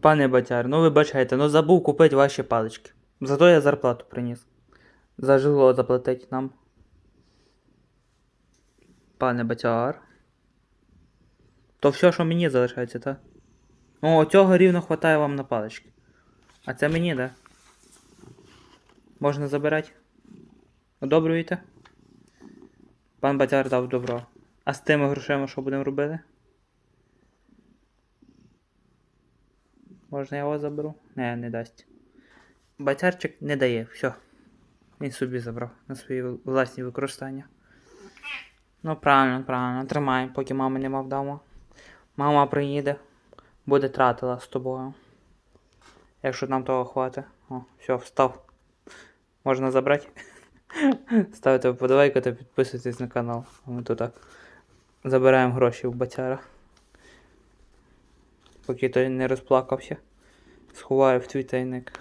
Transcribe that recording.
Пане Батяр, ну вибачайте, ну забув купити ваші палички. Зато я зарплату приніс. За житло заплатить нам. Пане Батяр. То все, що мені залишається, так? О, цього рівно хватає вам на палички. А це мені, да? Можна забирати? Одобрюєте? Пан Батяр дав добро. А з тими грошима що будемо робити? Можна я його заберу? Не, не дасть. Батярчик не дає, все. Він собі забрав на свої власні використання. Ну, правильно, правильно, тримай, поки мами нема вдома. Мама приїде, буде тратила з тобою. Якщо нам того хватить. О, все, встав. Можна забрати. Ставте вподобайку та підписуйтесь на канал. Ми тут так забираємо гроші в батяра. Поки той не розплакався. Сховаю в твій тайник.